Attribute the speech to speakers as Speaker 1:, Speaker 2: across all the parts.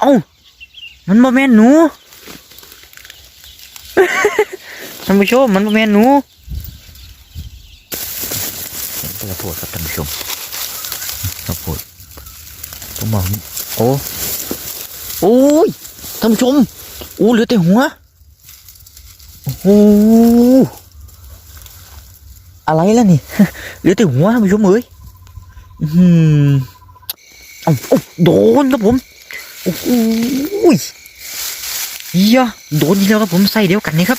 Speaker 1: เอ้า มันบ่แม่นหนู ท่านผู้ชมมันบ่แม่นหนูเห็นตัวโพดครับท่านผู้ชมตัวโพดต้องบอกโอ้ โอ้ย ท่านผู้ชม โอ้เหลือแต่หัว โอ้โหอะไรล่ะนี่ เหลือแต่หัวท่านผู้ชมเอ้ยอือหือเอาเอาโดนครับผม โอ้โหเฮียโดนอีกแล้วครับผมใส่เดียวกันนี่ครับ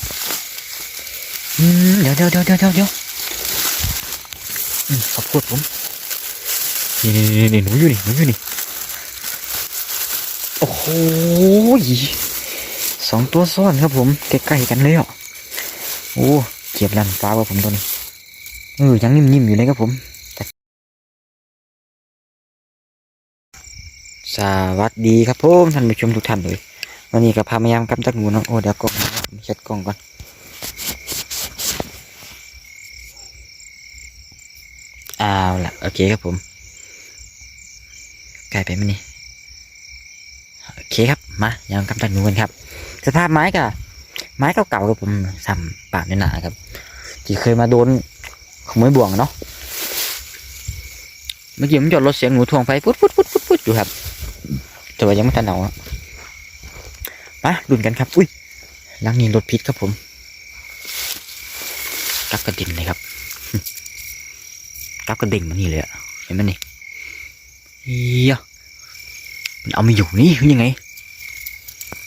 Speaker 1: อืมเดี๋ยวเดี๋ยวเดี๋ยวเดี๋ยวเดี๋ยวเดี๋ยวอืมขอบคุณผมนี่นี่นี่นี่หนูอยู่นี่หนูอยู่นี่โอ้โหสองตัวซ้อนครับผมใกล้ๆกันเลยอะโอ้เก็บลันฟ้าว่าผมตัวนี้เออยังนิ่มๆอยู่เลยครับผม สวัสดีครับผมท่านผู้ชมทุกท่านเลยวันนี้ก็พามายามกำจัดงูเนาะโอ้เดี๋ยวกล้องนะผมเช็ดกล้องก่อนเอาละโอเคครับผมกล้ไปไหมนี่โอเคครับมายามกำจัดงูกันครับ สภาพไม้กับไม้เก่าๆครับผมซ้ำปากหนาๆครับ ที่เคยมาโดนขโมยบ่วงเนาะเมื่อกี้ผมจอดรถเสียงหนูทวงไฟปุ๊ดปุ๊ดปุ๊ดปุ๊ดปุ๊ดอยู่ครับ แต่ว่ายังไม่ทันเอาอะมาดุนกันครับ อุ้ยหลังนี้รถพิษครับผมกับกระดิ่งเลยครับกับกระดิ่งมันนี่เลยอะเห็นไหมนี่เฮียมันเอาไม่อยู่นี่ยังไง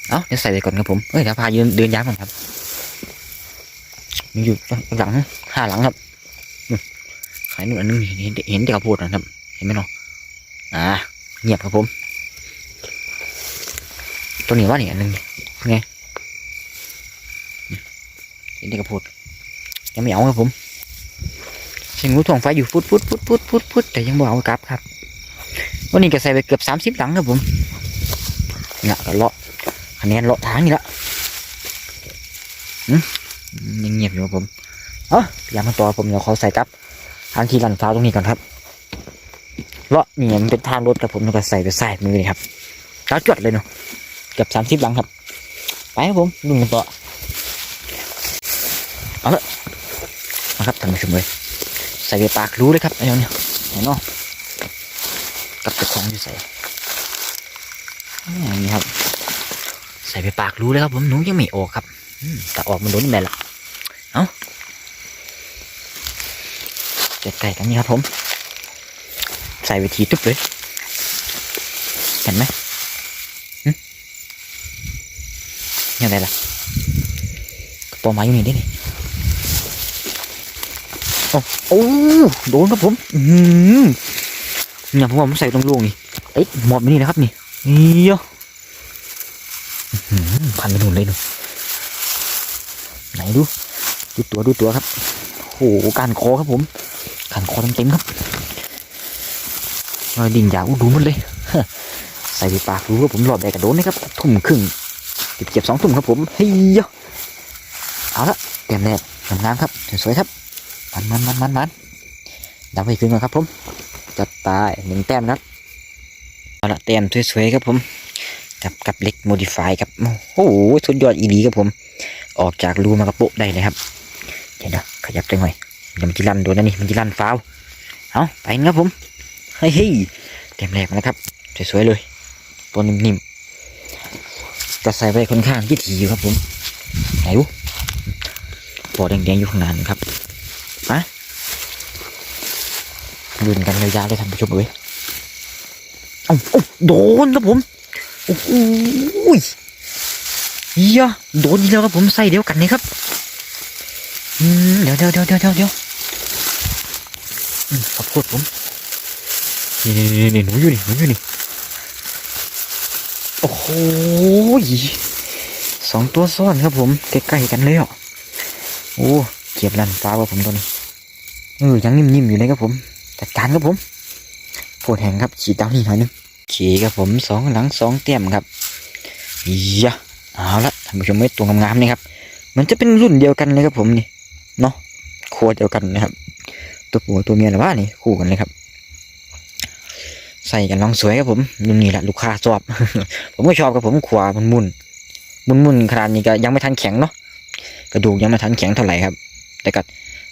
Speaker 1: เอ้าเดี๋ยวใส่ไปก่อนครับผมเอ้ยเดี๋ยวพาเดินเดินย้ำก่อนครับมันอยู่หลังห้าหลังครับขายหนึ่งอันนึงเห็นเห็นเด็กกระโพดนะครับ เห็นไหมเนาะอ่าเงียบครับผม ตัวนี้ว่านี่อันหนึงไงเห็นเด็กกระโพดยังไม่เอาครับผมเสียงงูถ่วงไฟอยู่พุดพุดพุดพุดพุดพุดแต่ยังบ่เอากลับครับวันนี้ก็ใส่ไปเกือบสามสิบหลังครับผมเนี่ยก็เลาะคะแนนเลาะทางนี่ละอยังเงียบอยู่ครับผมเอ้อย่ามาต่อผมเดี๋ยวเขาใส่กลับทางที่ลันฟ้าตรงนี้ก่อนครับเลาะนี่มันเป็นทางรถครับผมแล้วก็ใส่ไปใส่มือเลยครับเก้าจวดเลยเนาะ กือบสามสิบหลังครับ ไปครับผมลุงกันต่อเอาละมาครับท่านผู้ชมเลยใส่ไปปากรู้เลยครับไอ้เนี่ยเห็นเนาะกับเจ้าของอยู่ใส่อย่างนี้ครับ ใส่ไปปากรู้เลยครับ ผมหนูยังไม่ออกครับอแต่ออกมันโดนแม่ละเอาใกล้ๆกันนี่ครับผม ใส่ไปทีตุ๊บเลย เห็นไหม ยังไงล่ะกระโปรงไม้อยู่นี่ดินี่โอ้โอ้โดนครับผม อืมเนี่ยผมว่าผมใส่ตรงลูกนี่เอ้ยหมดไปนี่นะครับนี่นี่อะอื้อหือพันไปนู่นเลยดูไหนดู ดูตัวดูตัวครับโอ้โหการคอครับผมการคอเต็มๆครับรอยดิ่งยาวดูหมันเลย ใส่ไปปากรู้ว่าผมหลอดแดกกระโดนนะครับ ทุ่มครึ่ง เก็บเก็บสองตุ่มครับผมเฮ้ยเอาละเต็มแรกงามๆครับสวยๆครับมันมันมันมันมันดับไปขึ้นก่อนครับผมจัดไปหนึ่งแต้มนะครับเอาละเต็มสวยๆครับผมกับกับเล็กโมดิฟายครับโอ้โหสุดยอดอีดีครับผม ออกจากรูมากระโปะได้เลยครับเดี๋ยวนะขยับจังหน่อยเดี๋ยวมันจะลั่นโดนนะนี่มันจะลั่นฟาวเอาไปนะครับผมเฮ้ยเฮ้ยเต็มแรกมาแล้วครับสวยๆเลยตัวนิ่ม ก็ใส่ไปค่อนข้างที่ถี่อยู่ครับผมไหนวะปอแดงๆอยู่ข้างหน้านครับมาลุ้นกันยาวๆเลยท่านผู้ชมเอ้ยเอ้าเอ้าโดนครับผมโอ้โหเฮียโดนอีกแล้วครับผมใส่เดียวกันนี่ครับอืมเดี๋ยวเดี๋ยวเดี๋ยวเดี๋ยวเดี๋ยวขอบคุณผมนี่นี่นี่นี่หนูอยู่นี่หนูอยู่นี่ โอ้โหสองตัวซ้อนครับผมใกล้ๆกันเลยอะโอ้เก็บลันฟ้าว่าผมตัวนี้เออยังนิ่มๆอยู่เลยครับผมจัดการครับผมโพดแหงครับฉีดดาวนี่หน่อยนึงฉีครับผมสองหลังสองเต็มครับยะเอาละท่านผู้ชมไม่ตัวงามๆนี่ครับมันจะเป็นรุ่นเดียวกันเลยครับผมนี่เนาะครัวเดียวกันนะครับ ตัวผัวตัวเมียหรือว่านี่คู่กันเลยครับ ใส่กันลองสวยครับผมรุ่นนี้แหละลูกค้าชอบ ผมก็ชอบครับผมขวามันมุนมุนมุนขนาดนี้ก็ยังไม่ทันแข็งเนาะกระดูกยังไม่ทันแข็งเท่าไหร่ครับ แต่ก็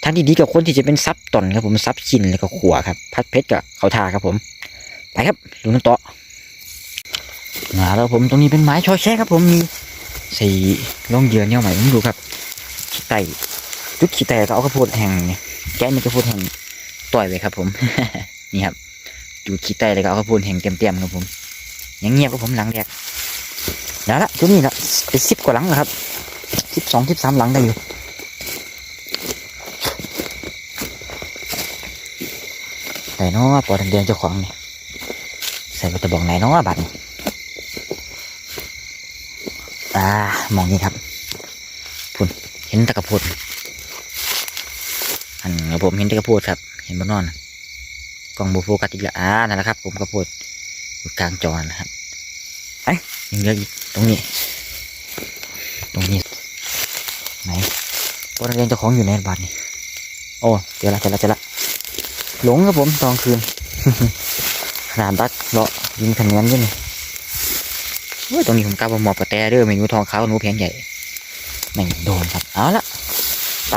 Speaker 1: ท่างที่ดีกับคนที่จะเป็นซับตอนครับผมซับชินแล้วก็ขวครับ พัดเพชรกับเขาทาครับผม ไปครับลุงน้ำโตะนะแล้วผมตรงนี้เป็นไม้ชอแช่ครับ ผมมีสีร่องเยือนเนี่ยใหม่ผมดูครับขี้ไตจุดขี้ไตก็เอาข้าวโพดแห้งเนี่ยแกะมันข้าวโพดแห้งต่อยไว้ครับ ผมนี่ครับ จุดขี้ไตแล้วก็เอาข้าวโพดแห้งเต็มๆครับผมยังเงียบครับผมหลังแรกแล้วละตัวนี้ละไปสิบกว่าหลังนะครับสิบสองสิบสามหลังได้อยู่แต่นาะปอดแดงเจ้าของเนี่ยใส่กระบอกไหนนาะบัตรนี่อ่ามองนี่ครับพุ่นเห็นตะกระโพดอันผมเห็นตะกระโพดครับ เห็นบนนอน กล้องโบโฟกัสอีกแล้วอ่านั่นแหละครับ ผมกระโพดอยู่กลางจอนะครับไอ้ยยังเหลืออีกตรงนี้ ตรงนี้ ไหนปอดแดงๆเจ้าของอยู่ในบัตรนี่โอ้เจอละเจอละเจอละหลงครับผมตอนคืนขนาดดักเลาะยิงคะแนนด้วยนี่เฮ้ยตรงนี้ผมกล้าบอหมอบกระแตเด้อเมนูทองขาวหนูแพงใหญ่ไม่โดนครับเอาละไป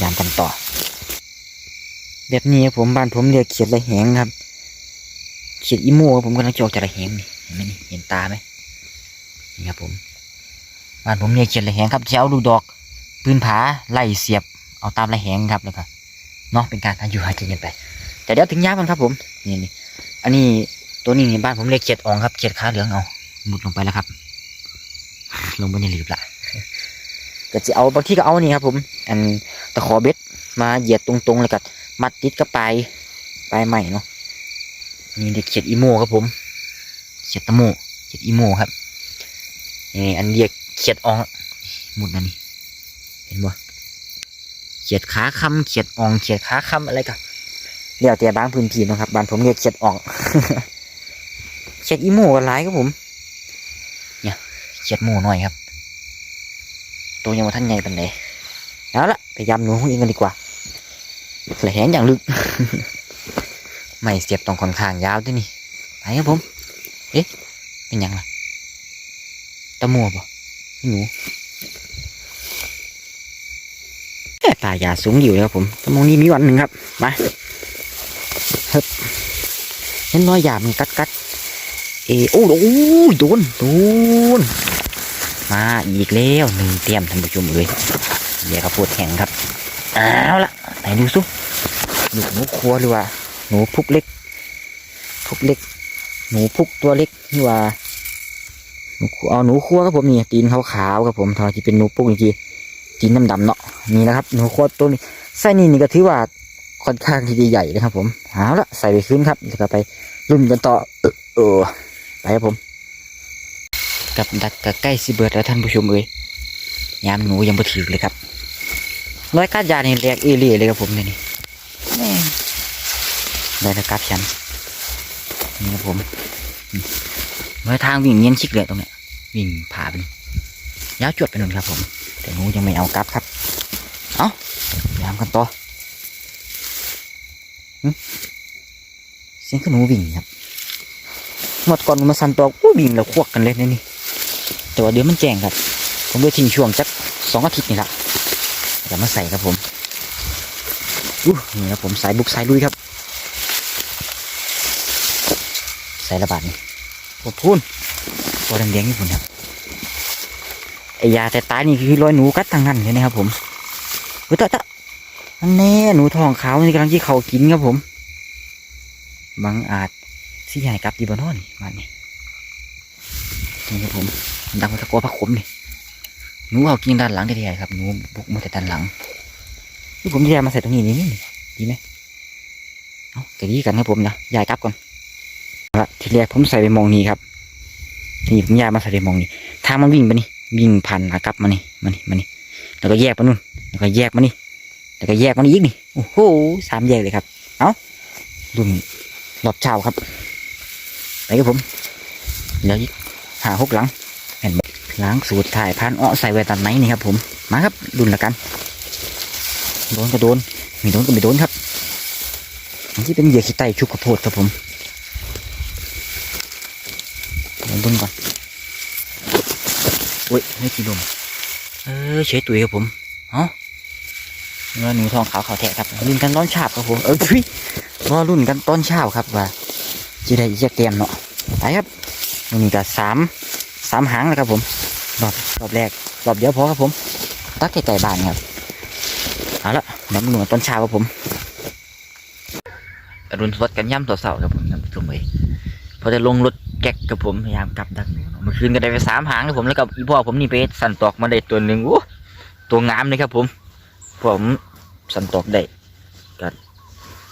Speaker 1: ยามกันต่อ แบบนี้ผมบ้านผมเรียกเขียดระแหงครับ เขียดอีโม่ผมกำลังจะออกจากระแหงนี่เห็นไหมนี่เห็นตาไหมนี่ครับผมบ้านผมเรียกเขียดระแหงครับจะเอาลูกดอกปืนผาไล่เสียบเอาตามระแหงครับแล้วก็เนาะเป็นการหาอยู่หากินกันไป แต่เดี๋ยวถึงยามันครับ ผมนี่นี่อันนี้ตัวนี้ในบ้านผมเรียกเขียดอ่องครับเขียดขาเหลืองเอามุดลงไปแล้วครับ ลงไปในหลืบละก็จะเอาบางที่ก็เอานี่ครับ ผม อันตะขอเบ็ดมาเหยียดตรงๆแล้วก็ มัดติดกับปลายปลายใหม่เนาะนี่เรียกเขียดอีโมครับผมเขียดตะโมเขียดอีโมครับนี่อันเรียกเขียดอองหมุดนั่นนี่เห็นบ่เขียดขาคำเขียดอองเขียดขาคำอะไรกันเรียกแต่บางพื้นที่นะครับบ้านผมเรียกเขียดอองเขียดอีโม่กันหลายครับผม เนี่ยเขียดโม่หน่อยครับ ตัวยังมาท่านใหญ่เป็นไหนเอาละไปยำหนูองเองกันดีกว่า แหลงอย่างลึก ไม่เสียบตรงค่อนข้างยาวด้วยนี่ ไปครับผม เอ๊ะ เป็นยังล่ะตะมัวปะหนูแม่ตายาสูงอยู่เลยครับผมชั่วโมงนี้มีวันหนึ่งครับ มาเฮ้ยเห็นรอยหยาบมันกัดกัดเออโอ้โหโดนโดนมาอีกแล้วหนึ่งเตรียมท่านผู้ชมเลยเดี๋ยวเขาปวดแข็งครับเอาละ ไหนดูซุลูกหนูครัวหรือว่าหนูพุกเล็ก พุกเล็ก หนูพุกตัวเล็กหรือว่าหนูเอาหนูครัวครับผมนี่ตีนขาวๆครับผมทอที่เป็นหนูพุกจริงๆจีนดำๆเนาะนี่นะครับ หนูโคตรตัวนี้ไส้นี่นี่ก็ถือว่าค่อนข้างที่จะใหญ่นะครับผมเอาละใส่ไปขึ้นครับเดี๋ยวก็ไปรุ่นกันต่อเออเออไปครับผมกับดักกับใกล้สิเบิร์ดแล้วท่านผู้ชมเอ้ยยามหนูยังบ่ถือเลยครับ ร้อยกัดยานี่เรียกเอเลี่เลยครับผมเนี่ยนี่แม่งได้แล้วกัดฉันนี่ครับผมอืมร้อยทางวิ่งเนียนชิกเลยตรงเนี้ยวิ่งผ่าไปนี่ยาวจวดไปนู่นครับผม แต่หนูยังไม่เอากลับครับ เอายามกันต่อหึเสียงขนูวิ่งครับหมดก่อนมาสันตัวอู้วิ่งแล้วควกกันเลยนี่นี่แต่ว่าเดี๋ยวมันแจ้งครับ ผมเลยทิ้งช่วงจักสองอาทิตย์นี่ละ จะมาใส่ครับผมอู้นี่ครับผมสายบุกสายลุยครับใส่ระบาดนี่โอ้พูนตัวแดงๆนี่พุ่นครับไอยาแต่ตายนี่คือรอยหนูกัดทางนั้นเลยนะครับผมเฮ้ยตะตะอันแน่หนูทองขาวนี่กำลังที่เขากินครับผมบังอาจสิใหญ่กับดีบอนอนมันนี่นี่ครับผมดังมาตะโกนพระขมนี่ หนูเอากินด้านหลังได้ทีครับหนูบุกมาแต่ด้านหลังนี่ผมจะย้ายมาใส่ตรงนี้นี่ดีไหมเอาแต่ดีกันครับผมนะย้ายกลับก่อนละทีแรกผมใส่ไปมองนี้ครับนี่ผมย้ายมาใส่ไปมองนี้ทางมันวิ่งไปนี่วิ่งผ่านหากลับมานี่มานี่มานี่แล้วก็แยกมานู่นแล้วก็แยกมานี่แล้วก็แยกมานี่อีกนี่โอ้โหสามแยกเลยครับ เอารุ่นรอบเช้าครับไปครับผมเหลืออีกหาหกหลัง เห็นไหมหลังสูตรถ่ายพันอ้อใส่ไว้ตันไหนนี่ครับ ผมมาครับรุ่นละกันโดนก็โดนไม่โดนก็ไม่โดนครับอันที่เป็นเหยื่อขี้ไตชุบข้าวโพดครับผมดุนก่อนอุ้ยไม่กี่ลมเออเฉยตุยครับผมเอ้าเนื้อหนูทองขาวขาวแทะครับรุ่นกันตอนเช้าครับผมเออพี่ว่ารุ่นกันตอนเช้าครับว่าจีได้จะเตรียมเนาะไปครับวันนี้ก็สาม สามหางนะครับผมรอบรอบแรกรอบเดียวพอครับผม ตักไก่บ้านครับเอาละน้ำหนูตอนชาครับผมอรุณสวัสดิ์กันย่ำต่อเสาครับผมท่านผู้ชมเอ้ยพอจะลงรถแก๊กกับผมพยายามกลับดักหนูเนาะเมื่อคืนก็ได้ไปสามหางครับผมแล้วกับอีพ่อผมนี่ไปสั่นตอกมาได้ตัวหนึ่งโอ้ตัวงามเลยครับ ผมผมสั่นตอกได้ก็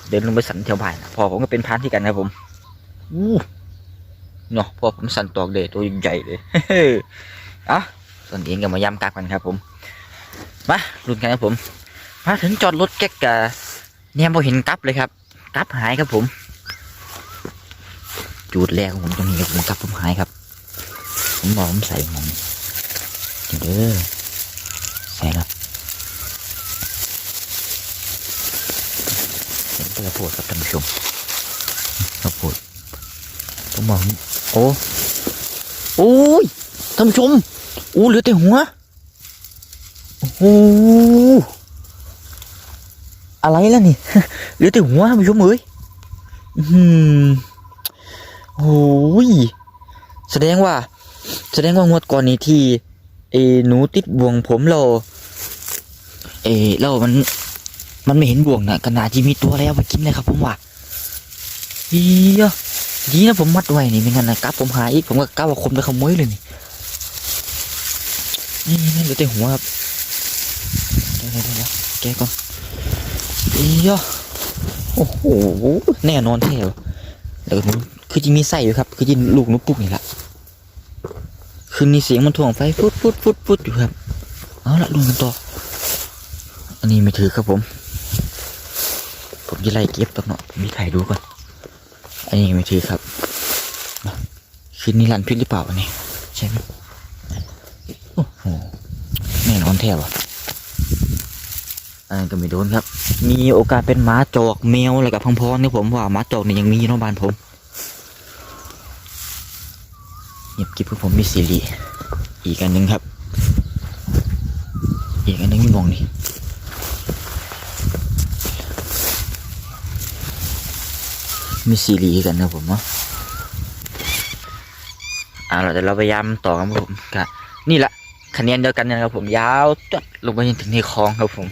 Speaker 1: เดินลงไปสั่นแถวบ้านนะพ่อผมก็เป็นพานที่กันครับผมอู้ เนาะพอผมสั่นตอกได้ตัวใหญ่เลยเอะส่วนเองก็มาย้ำกักกันครับผมมาลุ้นกันครับผมมาถึงจอดรถแก๊กกะเนี่ยพอเห็นกลับเลยครับกลับหายครับผม จูดแรกของผมตรงนี้ครับผมกลับผมหายครับ ผมบอกผมใส่หมองเดี๋ยวเด้อใส่ครับเห็นกระโพดครับท่านผู้ชมกระโพดผมบอก โอ้โอ้ยท่านผู้ชมโอ้เหลือแต่หัวโอ้โหอะไรล่ะนี่เหลือแต่หัวท่านผู้ชมเอ้ยอื้อหือโอ้ยแสดงว่า แสดงว่างวดก่อนนี้ที่เอหนูติดบ่วงผมเราเอเรามัน มันไม่เห็นบ่วงนะขนาดที่มีตัวแล้วมากินเลยครับผมว่าเฮีย ดีนะผมมัดไว้นี่ไม่งั้นนะกลับผมหายอีกผมก็กล้าว่าคมจะขโมยเลยนี่นี่นี่เหลือแต่หัวครับเดี๋ยวเดี๋ยวแกก่อนเฮียโอ้โหแน่นอนแท้วแล้วก็คือจะมีไส้อยู่ครับ คือจะลูกนุ๊กปุ๊กนี่แหละคือมีเสียงมันถ่วงไฟฟุดฟุดฟุดฟุดอยู่ครับเอาละลุนกันต่ออันนี้ไม่ถือครับผม ผมจะไล่เก็บตักเนาะมีใครดูก่อน อันนี้ไม่ถือครับคืนนี้รันพิษหรือเปล่าอันนี้ใช่ไหมโอ้โหแน่นอนแท้ว่ะอันนั้นก็ไม่โดนครับ มีโอกาสเป็นหมาจอกแมวอะไรกับพังพรนี่ผมว่าหมาจอกเนี่ยยังมีนอกบ้านผมเงียบกิบคือผมมีซีรีอีกอันหนึ่งครับ อีกอันหนึงนี่มองนี่ มีซีรีกันนะผมเนาะเอาล่ะเดี๋ยวเราพยายามต่อครับผมก็นี่แหละคะแนนเดียวกันนะครับผมยาวจดลงไปจนถึงในคลองครับผม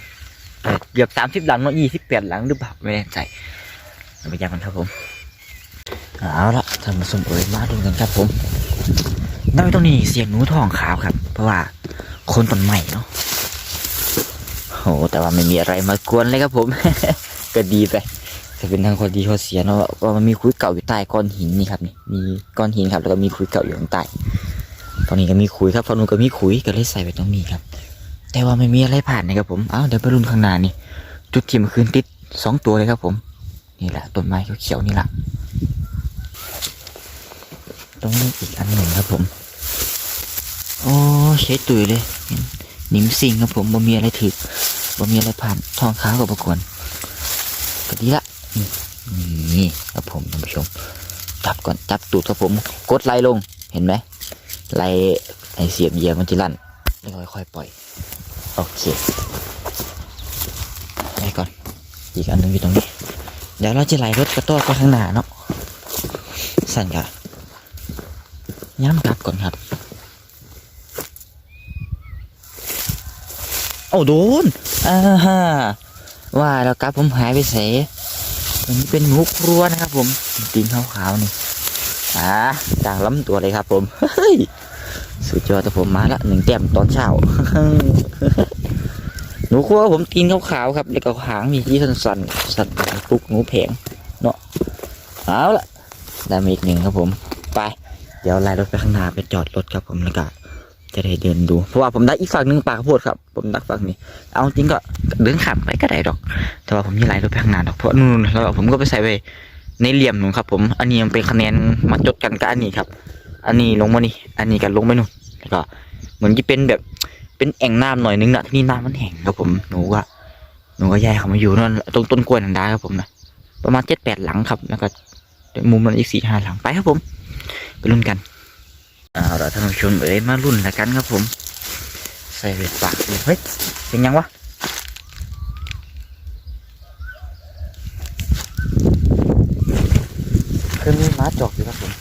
Speaker 1: เกือบสามสิบหลังเนาะยี่สิบแปดหลังหรือเปล่าไม่แน่ใจเราไปยังกันครับผมเอาละท่านผู้ชมเอ๋ยมาดูกันครับผมนั่นตรงนี้เสียงหนูทองขาวครับ เพราะว่าคนต้นใหม่เนาะโหแต่ว่าไม่มีอะไรมากวนเลยครับผม ก็ดีไป จะเป็นทางคนดีข้อเสียเนาะว่ามันมีคุยเก่าอยู่ใต้ก้อนหินนี่ครับนี่มีก้อนหินครับ แล้วก็มีคุยเก่าอยู่ข้างใต้ตอนนี้ก็มีคุยครับตอนนู้นก็มีคุยก็เลยใส่ไว้ตรงนี้ครับ แต่ว่าไม่มีอะไรผ่านนะครับผมอ้าวเดี๋ยวไปรุ่นข้างหน้านี่ จุดที่มื่อคืนติดสองตัวเลยครับ ผม นี่แหละต้นไม้เขียวๆนี่แหละตรงนี้อีกอันหนึ่งครับผมโอ้ใช้ตุยเลยหนิมสิงครับผมบ่มีอะไรถือบ่มีอะไรผ่านทองขาวกับประกวนก็ดีละ นี่ครับผมท่านผู้ชม จับก่อนจับตูดครับผม กดไล่ลงเห็นไหมไล่ไอเสียบเหยียบมันจะลั่นแล้วค่อยๆปล่อย โอเคไปก่อน อีกอันหนึงอยู่ตรงนี้ เดี๋ยวเราจะไหลรถกระโต้ไปข้างหน้าเนาะสั่นกะย้ำกลับก่อนครับ โอ้โดนอ่าฮะว่าแล้วครับผมหายไปเสีย อันนี้เป็นหนูครัวนะครับ ผมตีนขาวๆนี่อ่ากลางล้ำตัวเลยครับ ผมเฮ้ยสุดยอดแต่ผมมาละหนึ่งแต้มตอนเช้าหนูครัวผมกินขาวๆครับแล้วก็หางมีที่สั้นๆสันปุกหนูแผงเนาะเอาละได้มาอีกหนึ่งครับผม ไป เดี๋ยวไล่รถไปข้างหน้าไปจอดรถครับผมแล้วก็ จะได้เดินดู เพราะว่าผมได้อีกฝั่งหนึ่งปากข้าวโพดครับ ผมดักฝั่งนี้ เอาจริงก็เดินขับไปก็ได้ดอก แต่ว่าผมจะไล่รถไปข้างหน้าดอก เพราะนู่นแล้วผมก็ไปใส่ไว้ในเหลี่ยมหนูครับ ผม อันนี้มันเป็นคะแนนมาจดกันกับอันนี้ครับ อันนี้ลงมานี่ อันนี้กันลงไปนู่น แล้วก็เหมือนที่เป็นแบบเป็นแอ่งน้ำหน่อยนึงนะที่นี่น้ำมันแห้งครับผม หนูก็หนูก็ย้ายเขามาอยู่นั่นตรงต้นกล้วยนันดาครับผมนะประมาณเจ็ดแปดหลังครับ แล้วก็มุมนั้นอีกสี่ห้าหลังไปครับผม ไปรุ่นกัน เอาละท่านผู้ชมเอ้ยมารุ่นละกันครับผม ใส่เบ็ดปากเลยเฮ้ยเป็นยังวะคือมีม้าจอกอยู่ครับผม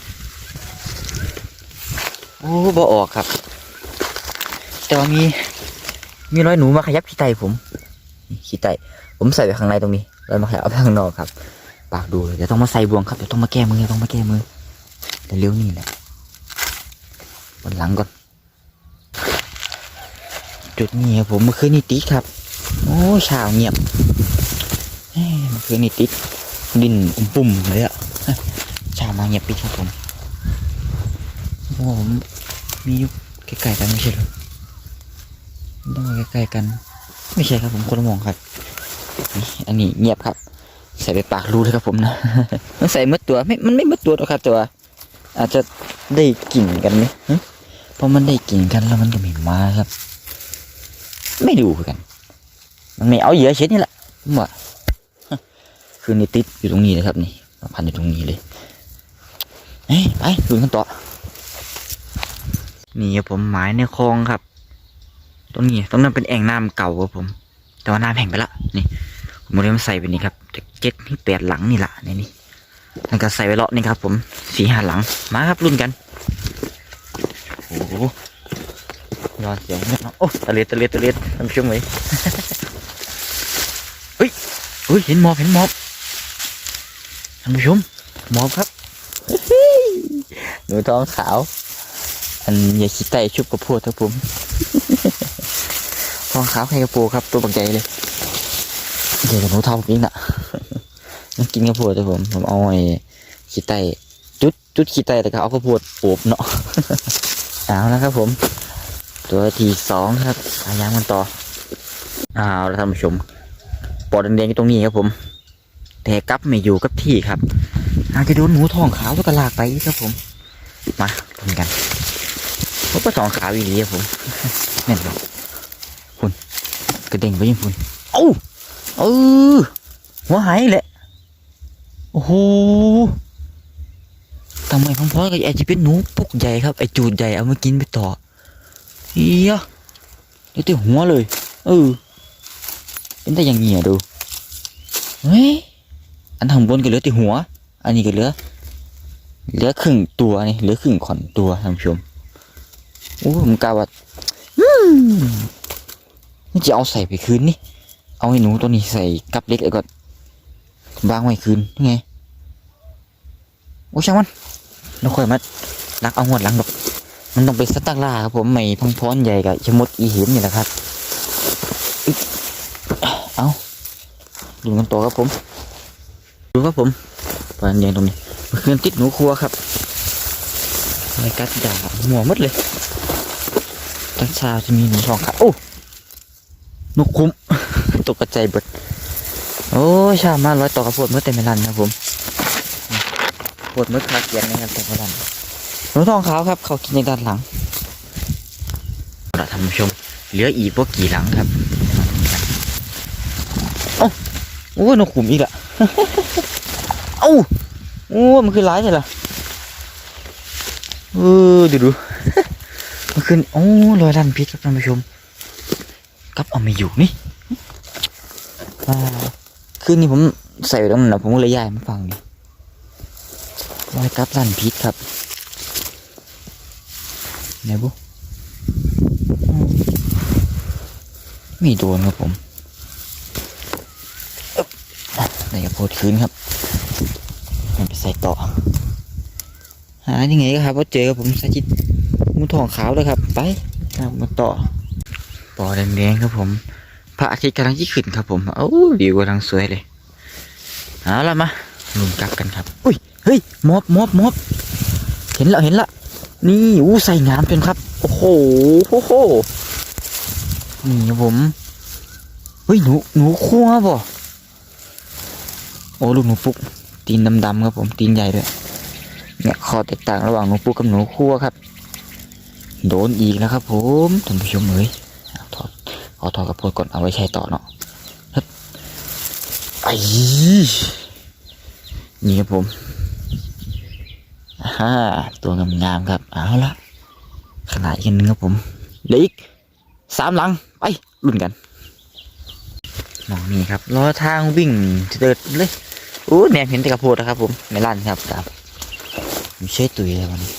Speaker 1: โอ้บ่ออกครับ แต่ว่ามีมีรอยหนูมาขยับขี้ไตผมขี้ไตผมใส่ไปข้างในตรงนี้รอยมาขยับไปข้างนอกครับ ปากดูเลยเดี๋ยวต้องมาใส่บวงครับเดี๋ยวต้องมาแก้มือต้องมาแก้มือเดี๋ยวเร็วนี่แหละ บนหลังก่อน จุดนี้ผมเมื่อคืนนี้ติดครับ โอ้ช้าเงียบเมื่อคืนนี้ติดดินอุ้มปุ่มเลยอะช้ามาเงียบปิดครับผมโอ้ผมมีอยู่ใกล้ๆกันไม่ใช่หรอต้องมาใกล้ๆกัน ไม่ใช่ครับผมคนละมองครับ อันนี้เงียบครับ ใส่ไปปากรูเลยครับผมนะ มันใส่มื่อตัวไม่มันไม่มื่อตัวหรอกครับแต่ว่าอาจจะ ได้กลิ่นกันไหมเพราะมันได้กลิ่นกันแล้วมันก็ไม่มาครับ ไม่ดูเหมือนกัน มันไม่เอาเหยื่อเช็ดนี่แหละผมว่าคืนนี้ติดอยู่ตรงนี้นะครับ นี่พันอยู่ตรงนี้เลยเฮ้ยไปดูกันต่อนี่ผมหมายในคลองครับ ตรงนี้ตรงนั้นเป็นแอ่งน้ำเก่าครับผม แต่ว่าน้ำแห้งไปละนี่ผมเลยมาใส่ไปนี่ครับจากเจ็ดที่แปดหลังนี่แหละในนี่ นั่นก็ใส่ไว้เลาะนี่ครับ ผมสี่ห้าหลังมาครับรุ่นกันโอ้โหนอนเสียงเนี่ยเนาะโอ้ตะเลดตะเลดตะเลียดท่านผู้ชมเฮ้ยเฮ้ยเห็นหมอบเห็นหมอบท่านผู้ชมหมอบครับหนูท้องขาว อันอย่าคิดไตชุบกระโพดครับผมท้องขาวให้กระโปครับตัวบักใหญ่เลยเดี๋ยวหนูทำกินอะ มันกินข้าวโพดแต่ผม ผมเอาไอ้ขี้ไตจุดจุดขี้ไตแต่ก็เอาข้าวโพดโอบเนาะเอาแล้วครับผม ตัวที่สองครับพยายามกันต่อเอาแล้วท่านผู้ชมปอดแดงๆอยู่ตรงนี้ครับผม แต่กลับไม่อยู่กับที่ครับอาจจะโดนหนูทองขาวแล้วก็ลากไปอีกครับผม มาทำกันพบว่าทองขาวอีหลีครับผมแน่นอนคุณกระเด้งไปยังคุณเอ้าเออหัวหายแหละ อ้โหทำไมพ่อกับไอจะเป็นหนูปุกใหญ่ครับไอจูดใหญ่เอามากินไปต่อเฮียเดี๋ยวแต่หัวเลยเออเป็นแต่อย่างเงี้ยดูเฮ้ยอันทางบนก็เหลือแต่หัว อันนี้ก็เหลือเหลือครึ่งตัวนี่เหลือครึ่งขอนตัวท่านผู้ชมโอ้ผมกล่าวว่าอืมนี่จะเอาใส่ไปคืนนี่เอาไอ้หนูตัวนี้ใส่กับเล็กแล้วก็วางไว้คืนไง โอ้ช่างมันเราค่อยมาลักเอาหวดหลังดอก มันต้องเป็นสตักล่าครับผมไม่พังพรใหญ่กับชมดอีห็นนี่แหละครับ เอาดูกันต่อครับผม ดูครับผมปานใหญ่ตรงนี้มันคือติดหนูครัวครับรายการด่าหัวมดเลยตั้งชาจะมีหนูทองครับโอ้นกคุ้ม ตกกระจายเบิด โอ้ชามาร้อยต่อกระโพดเมื่อเต็มเวลันครับผม ดเมื่อคาเกียนนะครับเต็มเวลันหนูทองขาวครับเขากินในด้านหลังเราท่านผู้ชมเหลืออีกพวกกี่หลังครับโอ้าโอ้ยนกขุมอีกละเอ้าโอ้มันคือร้ายใช่หรอเออดูดูมันขึ้นโอ้รอยดันพิษครับท่านผู้ชมกับเอาไม่อยู่นี่อ่าคืนนี้ผมใส่ไว้ตรงนั้นนะผมก็เลยย้ายมาฟังนี่ รอยกับลั่นพิษครับไหนบุอืมไม่โดนครับผมไหนกับโพดคืนครับมันไปใส่ต่อ หายังไงก็ครับว่าเจอครับผมใส่จิตมูทองขาวเลยครับ ไปมาต่อปอแดงๆครับผมพระอาทิตย์กำลังที่ขึ้นครับผมโอ้วิวกำลังสวยเลย เอาละมาลุมกลับกันครับ อุ้ย ฮ้ยมอบมอบมอบเห็นละเห็นละ นี่อู้ใส่งามจนครับ โอ้โหโอ้โหนี่ครับผมเฮ้ยหนูหนูคั่วบ่โอ้ลูกหนูปุกตีนดำๆครับผมตีนใหญ่ด้วยเนี่ยข้อแตกต่างระหว่างหนูปุกกับหนูคั่วครับ โดนอีกแล้วครับ ผมท่านผู้ชมเอ้ยเอาถอดขอถอดกระโพดก่อนเอาไว้ใช้ต่อเนาะไอ้นี่ครับผม อ่าตัวงามๆครับ เอาละขนาดอีกอันหนึงครับผมเหลืออีกสามหลัง ไปลุ้นกันมองนี่ครับล้อทางวิ่งเดินเลยโอ้แนมเห็นแต่กระโพดนะครับ ผมไม่ลั่นครับครับไม่ใช่ตุยเลยวันนี้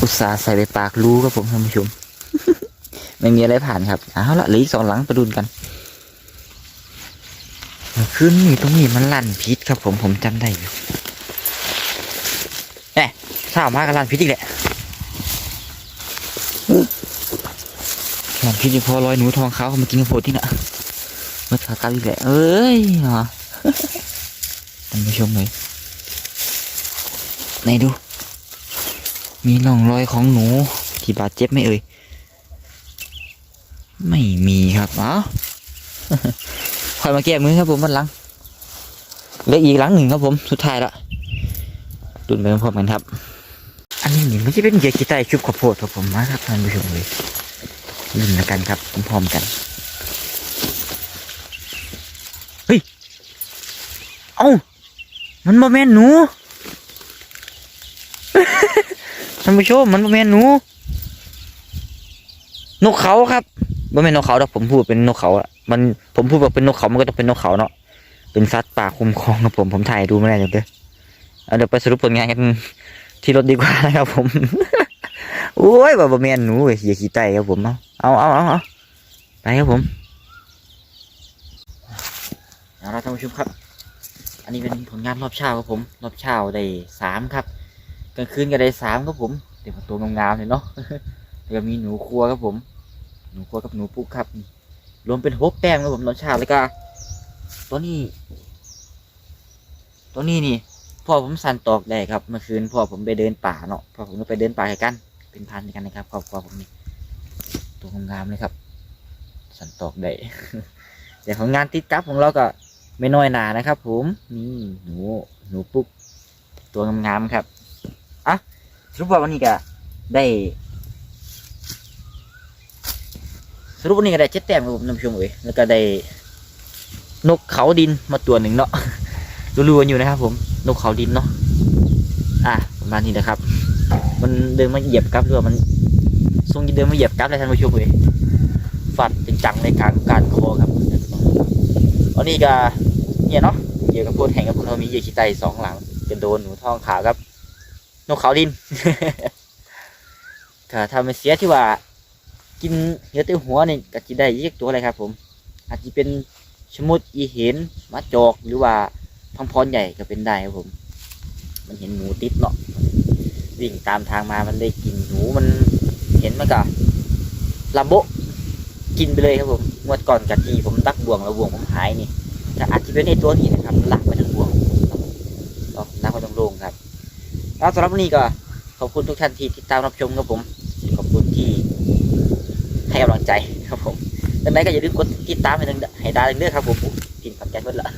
Speaker 1: อุตส่าห์ใส่ไปปากรู้ครับผมท่านผู้ชม ไม่มีอะไรผ่านครับเอาละเหลืออีกสองหลังไปดูกันเมื่อคืนนี่ตรงนี้มันลั่นพิษครับ ผมผมจำได้อยู่ ข้ามาก็ลั่นพิษอีกแหละลั่นพิษยังพอร้อยหนูทองเขาเขามากินกระโพดที่น่ะมื่อขากลับอีกแหละเอ้ยเหรอท่านผู้ชมเลยไหนดู มีร่องรอยของหนูที่บาดเจ็บไหมเอ่ยไม่มีครับเอ้าคอยมาแก้มือครับผมมันหลังเลืออีกหลังหนึ่งครับผม สุดท้ายละดุนไปพร้อมกันครับ อันนี้นี่ไม่ใช่เป็นเหยื่อกีไตชุบข้าวโพดครับผมมาครับท่านผู้ชมเลยลุ้นละกันครับพร้อมกัน เฮ้ย เอ้า มันบ่แม่นหนูท่านผู้ชมมันบ่แม่นหนู นกเขาครับบ่แม่นนกเขาดอกผมพูดเป็นนกเขาอะมันผมพูดว่าเป็นนกเขามันก็ต้องเป็นนกเขาเนาะเป็นสัตว์ป่าคุ้มครองครับผมผมถ่ายดูไม่ได้เลยเด้อเอาเดี๋ยวไปสรุปผลงานกัน ที่รถดีกว่านะครับผม โอ้ยบ่บ่แม่นหนูเว้ยอย่าขี้ไตครับผมเอาเอาเอาเอาไปครับผมเอาละท่านผู้ชมครับ อันนี้เป็นผลงานรอบเช้าครับผม รอบเช้าได้สามครับกลางคืนก็ได้สามครับผมเดี๋ยวตัวงามๆเลยเนาะแล้วก็มีหนูครัวครับผม หนูครัวกับหนูปุ๊กครับ รวมเป็นหกแต้มครับผมตอนเช้าแล้วก็ตัวนี้ ตัวนี้นี่ พ่อผมสั่นตอกได้ครับเมื่อคืนพ่อผมไปเดินป่าเนาะพ่อผมก็ไปเดินป่ากัน เป็นพันกันนะครับครอบครัวผมนี่ตัวงามๆเลยครับ สั่นตอกได้แต่ของงานติดกับของเราก็ไม่น้อยหนานะครับ ผมนี่หนูหนูปุ๊กตัวงามๆครับอะสรุปว่าวันนี้ก็ได้สรุปวันนี้ก็ได้เจ็ดแต้มครับผมนผู้ชมเอ้ยแล้วก็ได้นกเขาดินมาตัวหนึ่งเนาะรู้ๆกันอยู่นะครับผม นกเขาดินเนาะอะประมาณนี้นะครับ มันเดินมาเหยียบกับด้วยมันทรงเดินมาเหยียบกับเลยท่านผู้ชมเอ้ยฟัดเป็นจังในกลางการคอครับอันนี้ก็เนี่ยเนาะเหยียบกับโพดแห่งกับเรามีเหยียบขี้ไตสองหลังจะโดนหนูท้องขาวครับ นกเขาดินก็ทำให้เสียที่ว่า กินเนื้อเต้หัวนี่ก็จะได้ยี่ตัวอะไรครับ ผม อาจจะเป็นชะมุดอีเห็นมัดจอกหรือว่า พังพรใหญ่ก็เป็นได้ครับผม มันเห็นหมูติดเนาะวิ่งตามทางมามันได้กินหนูมันเห็นมันก็ลำโบกินไปเลยครับผมงวดก่อนกับทีผมตักบ่วงแล้วบ่วงผมหายนี่ก็อาจจะเป็นในตัวนี้นะครับลากไปทั้งบ่วงลากไปตรงโลงครับแล้วสำหรับวันนี้ก็ขอบคุณทุกท่านที่ติดตามรับชมครับผมขอบคุณที่ให้กำลังใจครับผมดังนั้นก็อย่าลืมกดติดตามให้ดังให้ดาดังเด้อครับผมกินผักแกงเพิ่นละ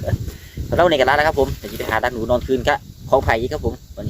Speaker 1: สำหรับวันนี้กันแล้วนะครับผมเดี๋ยวจะไปหาดักหนูนอนคืนครับของไผ่ครับผมวันนี้